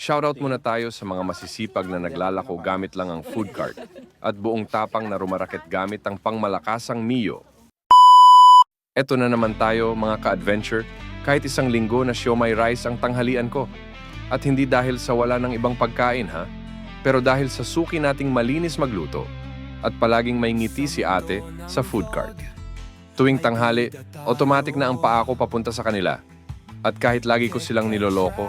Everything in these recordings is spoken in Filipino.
Shoutout muna tayo sa mga masisipag na naglalako gamit lang ang food cart at buong tapang na rumaraket gamit ang pangmalakasang Mio. Eto na naman tayo mga ka-adventure, kahit isang linggo na siomay rice ang tanghalian ko. At hindi dahil sa wala ng ibang pagkain ha, pero dahil sa suki nating malinis magluto at palaging may ngiti si ate sa food cart. Tuwing tanghali, automatic na ang paa ko papunta sa kanila. At kahit lagi ko silang niloloko,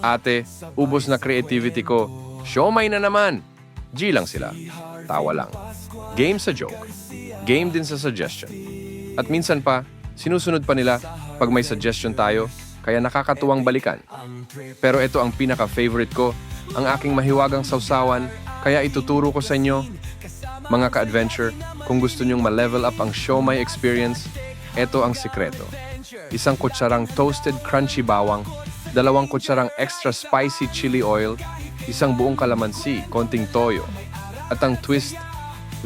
ate, ubos na creativity ko, siomay na naman! G lang sila. Tawa lang. Game sa joke. Game din sa suggestion. At minsan pa, sinusunod pa nila pag may suggestion tayo, kaya nakakatuwang balikan. Pero ito ang pinaka-favorite ko, ang aking mahiwagang sausawan, kaya ituturo ko sa inyo, mga ka-adventure, kung gusto nyong ma-level up ang siomay experience, ito ang sikreto. Isang kutsarang toasted crunchy bawang, dalawang kutsarang extra spicy chili oil, isang buong kalamansi, konting toyo. At ang twist,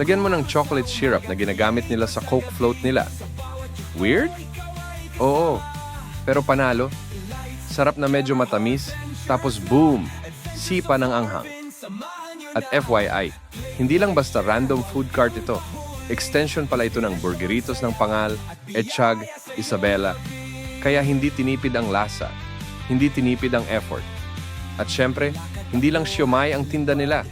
lagyan mo ng chocolate syrup na ginagamit nila sa Coke float nila. Weird? Oo, pero panalo. Sarap na medyo matamis, tapos boom, sipa ng anghang. At FYI, hindi lang basta random food cart ito. Extension pala ito ng burgeritos ng Pangal, Etchag, Isabela. Kaya hindi tinipid ang lasa, hindi tinipid ang effort. At syempre, hindi lang siomay ang tinda nila.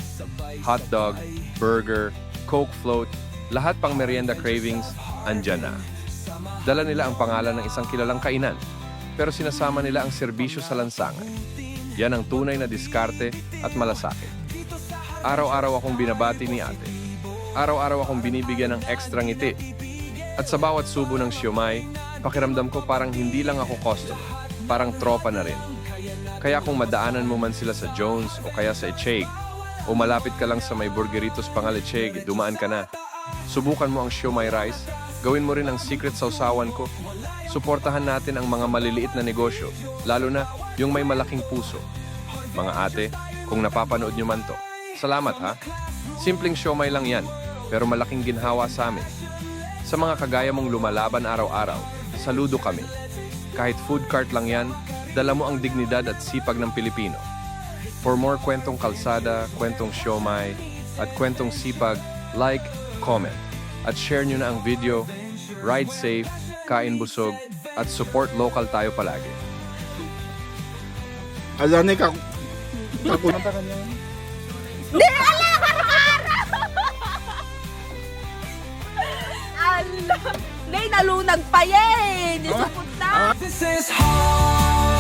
Hot dog, burger, Coke float, lahat pang merienda cravings, andyan na. Dala nila ang pangalan ng isang kilalang kainan, pero sinasama nila ang serbisyo sa lansangan. Yan ang tunay na diskarte at malasakit. Araw-araw akong binabati ni ate. Araw-araw akong binibigyan ng ekstra ngiti. At sa bawat subo ng siomay, pakiramdam ko parang hindi lang ako customer, parang tropa na rin. Kaya kung madaanan mo man sila sa Jones o kaya sa Echeg, o malapit ka lang sa may burgeritos pangal Echeg, dumaan ka na. Subukan mo ang siomay rice, gawin mo rin ang secret sausawan ko. Suportahan natin ang mga maliliit na negosyo, lalo na yung may malaking puso. Mga ate, kung napapanood nyo man to, salamat ha. Simpleng siomay lang yan, pero malaking ginhawa sa amin. Sa mga kagaya mong lumalaban araw-araw, saludo kami. Kahit food cart lang yan, dala mo ang dignidad at sipag ng Pilipino. For more kwentong kalsada, kwentong siomay, at kwentong sipag, like, comment, at share nyo na ang video. Ride safe, kain busog, at support local tayo palagi. Alam ni kak... Kakunta ka niya. Ala! Nay, nalunag pa yan! Supot na! this heart.